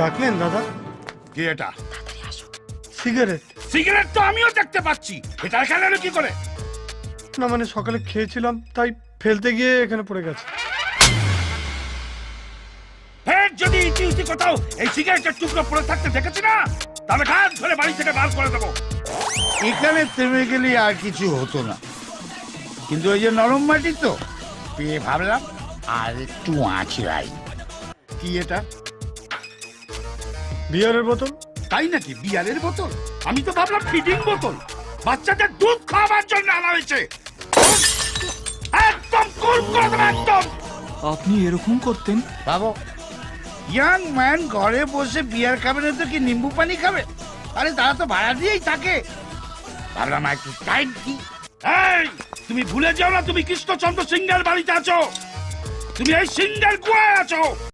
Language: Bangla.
ডাকলেন দাদা? কি এটা? সিগারেট। সিগারেট তো আমিও দেখতে পাচ্ছি। এটা এখানে এলো কি করে? না মানে সকালে খেয়েছিলাম তাই ফেলতে গিয়ে এখানে পড়ে গেছে। ফের যদি ইতি ইতি কোথাও এই সিগারেটের টুকরো পড়ে থাকতে দেখেছি না তাহলে ঘাট ধরে বাড়ি থেকে বার করে দেবো। এখানে থেমে গেলে আর কিছু হতো না। কিন্তু ওই যে নরম মাটি তো পেয়ে ভাবলাম আর একটু আঁচড়াই। কি এটা? বিয়ারের বোতল? তাই নাকি? বিয়ারের বোতল? আমি তো ভাবলাম ফিডিং বোতল। বাচ্চাদের দুধ খাওয়াবার জন্য আনা হয়েছে। একদম কুল করে একদম। আপনি এরকম করতেন? বাবু ইয়াং ম্যান ঘরে বসে বিয়ার খাবে না তো কি নিম্বু পানি খাবে? আরে তারা তো ভাড়া দিয়েই থাকে। ভাবলাম একটু টাইট দিই এই তুমি ভুলে যাও না তুমি কৃষ্ণচন্দ্র সিংহের বাড়িতে আছো। তুমি এই সিংহের গুয়ায় আছো।